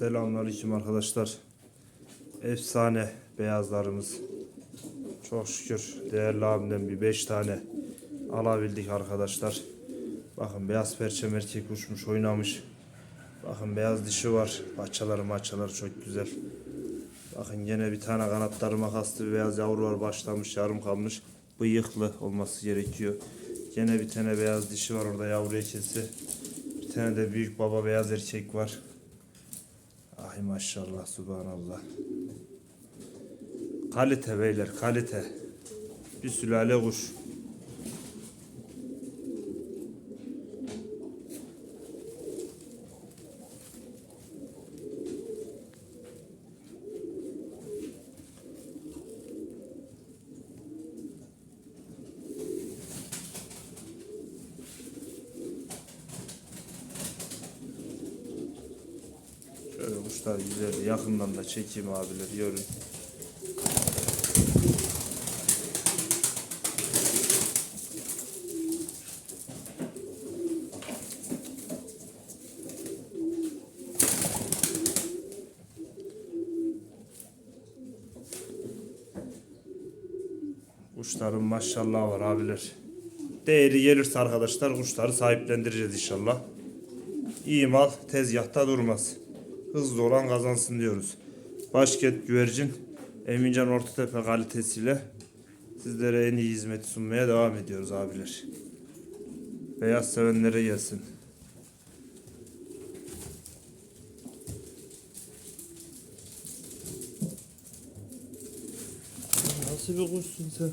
Selamünaleyküm arkadaşlar. Efsane beyazlarımız. Çok şükür değerli abimden bir 5 tane alabildik arkadaşlar. Bakın beyaz perçem erkek uçmuş oynamış. Bakın beyaz dişi var. Paçaları maçaları çok güzel. Bakın yine bir tane kanatları makaslı bir beyaz yavru var başlamış yarım kalmış. Bıyıklı olması gerekiyor. Yine bir tane beyaz dişi var orada yavru ekesi. Bir tane de büyük baba beyaz erkek var. Ay maşallah subhanallah. Kalite beyler kalite. Bir sülale kuş. Şöyle kuşlar güzel yakından da çekeyim abiler görün. Kuşların maşallah var abiler. Değeri gelirse arkadaşlar kuşları sahiplendireceğiz inşallah. İyi mal tezgahta durmaz. Hızlı olan kazansın diyoruz. Başkent güvercin Emincan Ortatepe kalitesiyle sizlere en iyi hizmeti sunmaya devam ediyoruz abiler. Beyaz sevenlere gelsin. Nasıl bir kuşsun sen?